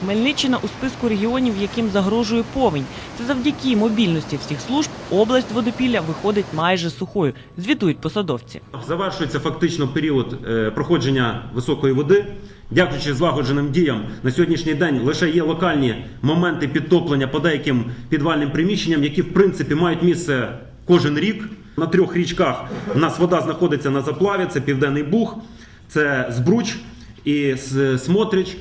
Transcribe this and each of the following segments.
Хмельниччина у списку регіонів, яким загрожує повінь. Це завдяки мобільності всіх служб область водопілля виходить майже сухою. Звітують посадовці. Завершується фактично період е, проходження високої води. Дякуючи злагодженим діям, на сьогоднішній день лише є локальні моменти підтоплення по деяким підвальним приміщенням, які в принципі мають місце кожен рік. На трьох річках у нас вода знаходиться на заплаві: це Південний Буг, це Збруч і Смотрич.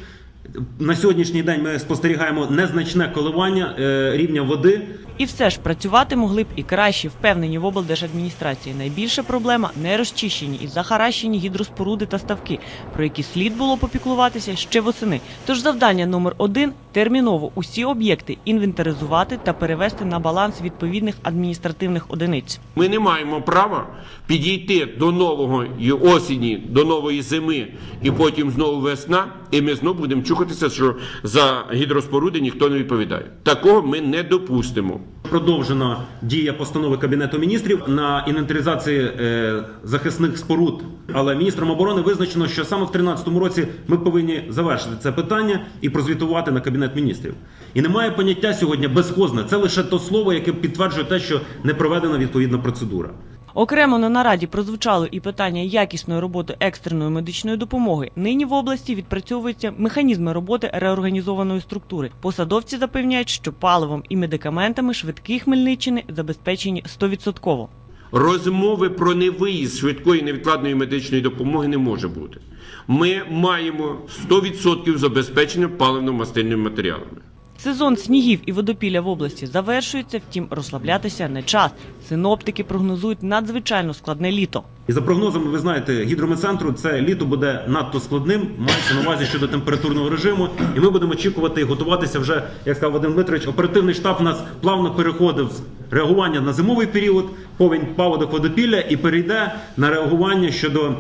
На сьогоднішній день ми спостерігаємо незначне коливання е, рівня води. І все ж працювати могли б і краще, впевнені в облдержадміністрації. Найбільша проблема не розчищені і захаращені гідроспоруди та ставки, про які слід було попіклуватися ще восени. Тож завдання номер один терміново усі об'єкти інвентаризувати та перевести на баланс відповідних адміністративних одиниць. Ми не маємо права підійти до нової осені, до нової зими, і потім знову весна, і ми знову будемо чухатися, що за гідроспоруди ніхто не відповідає. Такого ми не допустимо. Продовжена дія постанови Кабінету міністрів на інвентаризації е, захисних споруд. Але міністром оборони визначено, що саме в 2013 році ми повинні завершити це питання і прозвітувати на Кабінет міністрів. І немає поняття сьогодні безхозне. Це лише то слово, яке підтверджує те, що не проведена відповідна процедура. Окремо на нараді прозвучало і питання якісної роботи екстреної медичної допомоги. Нині в області відпрацьовуються механізми роботи реорганізованої структури. Посадовці запевняють, що паливом і медикаментами швидкі Хмельниччини забезпечені 100%. Розмови про невиїзд швидкої невідкладної медичної допомоги не може бути. Ми маємо 100% забезпечення паливно-мастильними матеріалами. Сезон снігів і водопілля в області завершується, втім розслаблятися не час. Синоптики прогнозують надзвичайно складне літо. І за прогнозами, ви знаєте, гідрометцентру це літо буде надто складним, мається на увазі щодо температурного режиму. І ми будемо очікувати і готуватися вже, як сказав Вадим Дмитрович, оперативний штаб у нас плавно переходив з реагування на зимовий період, повінь паводок водопілля і перейде на реагування щодо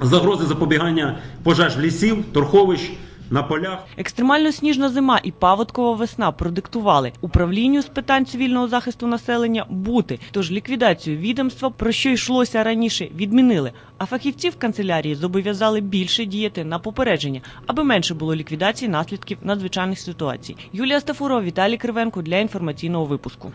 загрози запобігання пожеж в лісів, торховищ на полях. Екстремально сніжна зима і паводкова весна продиктували управлінню з питань цивільного захисту населення бути. Тож ліквідацію відомства, про що йшлося раніше, відмінили. А фахівці в канцелярії зобов'язали більше діяти на попередження, аби менше було ліквідації наслідків надзвичайних ситуацій. Юлія Стафурова, Віталій Кривенко для інформаційного випуску.